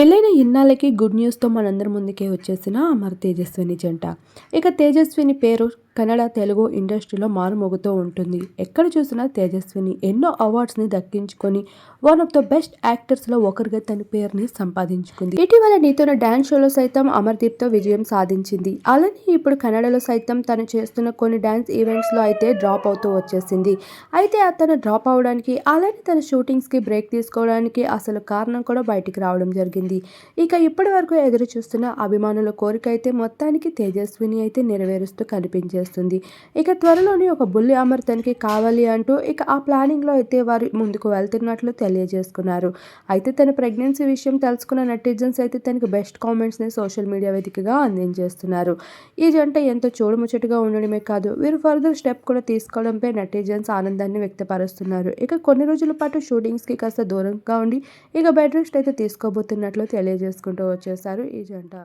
పెళ్ళైన ఇన్నాళ్ళకి గుడ్ న్యూస్తో మనందరి ముందుకే వచ్చేసిన అమర్ తేజస్విని జంట. ఇక తేజస్విని పేరు కన్నడ తెలుగు ఇండస్ట్రీలో మారుమోగుతూ ఉంటుంది. ఎక్కడ చూసినా తేజస్విని. ఎన్నో అవార్డ్స్ని దక్కించుకొని వన్ ఆఫ్ ద బెస్ట్ యాక్టర్స్లో ఒకరిగా తన పేరుని సంపాదించుకుంది. ఇటీవల నీతోన డ్యాన్స్ షోలో సైతం అమర్దీప్తో విజయం సాధించింది. అలానే ఇప్పుడు కన్నడలో సైతం తను చేస్తున్న కొన్ని డ్యాన్స్ ఈవెంట్స్లో అయితే డ్రాప్ అవుతూ వచ్చేసింది. అయితే అతను డ్రాప్ అవడానికి అలానే తన షూటింగ్స్కి బ్రేక్ తీసుకోవడానికి అసలు కారణం కూడా బయటికి రావడం జరిగింది. ఇక ఇప్పటి వరకు ఎదురు చూస్తున్న అభిమానుల కోరిక అయితే మొత్తానికి తేజస్విని అయితే నెరవేరుస్తూ కనిపించింది కనిపించేస్తుంది ఇక త్వరలోనే ఒక బుల్లి అమర్ తనకి కావాలి అంటూ ఇక ఆ ప్లానింగ్లో అయితే వారు ముందుకు వెళ్తున్నట్లు తెలియజేసుకున్నారు. అయితే తన ప్రెగ్నెన్సీ విషయం తెలుసుకున్న నెటిజన్స్ అయితే తనకి బెస్ట్ కామెంట్స్ని సోషల్ మీడియా వేదికగా అందించేస్తున్నారు. ఈ జంట ఎంతో చూడముచ్చటగా ఉండడమే కాదు వీరు ఫర్దర్ స్టెప్ కూడా తీసుకోవడంపై నెటిజన్స్ ఆనందాన్ని వ్యక్తపరుస్తున్నారు. ఇక కొన్ని రోజుల పాటు షూటింగ్స్కి కాస్త దూరంగా ఉండి ఇక బెడ్ రెస్ట్ అయితే తీసుకోబోతున్నట్లు తెలియజేసుకుంటూ వచ్చేసారు ఈ జంట.